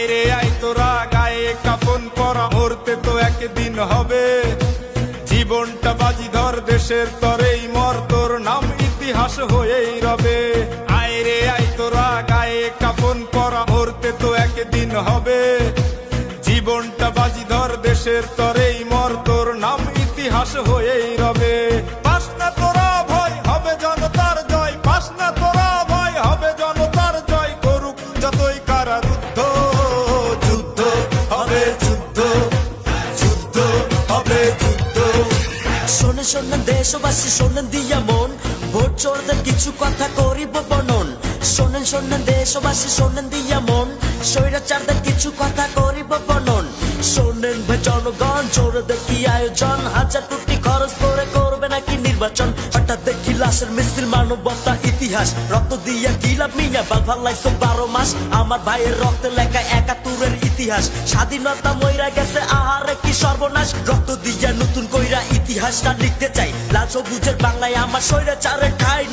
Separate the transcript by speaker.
Speaker 1: আয় রে আয় তোরা গায়ে কাপন পরা মরতে তো একদিন হবে। জীবনটা বাজি ধর, দেশের তরেই মর, তোর নাম ইতিহাস হয়েই রবে। আয় রে, আয় তোরা গায়ে কাপন পরা মরতে তো একদিন হবে। জীবনটা বাজি ধর, দেশের তরেই মর, তোর নাম ইতিহাস হয়েই
Speaker 2: শোনেন শোনেন দেশবাসী, শোনেন দিয়া মন। ভোট চোরদের কিছু কথা করিব বর্ণন শোনেন শোনেন, দেশবাসী, শোনেন দিয়া মন। স্বৈরাচারদের কিছু কথা করিব বর্ণন শোনেন ভাই জনগণ, চোরদের কি আয়োজন? হাজার কোটি খরচ করে করবে নাকি নির্বাচন? হঠাৎ দেখি লাশের মিছিল, মানবতা, ইতিহাস। রক্ত দিয়া গিলাপ মিয়া? বাল ফাল্লাইছো বারো মাস। আমার ভাইয়ের রক্তে লেখা একাত্তরের ইতিহাস। স্বাধীনতা মইরা গেছে, আহারে কি সর্বনাশ? রক্ত দিয়া ইতিহাসটা লিখতে চাই। লাল সবুজের বাংলায় আমার শরীরে চারে ঠাই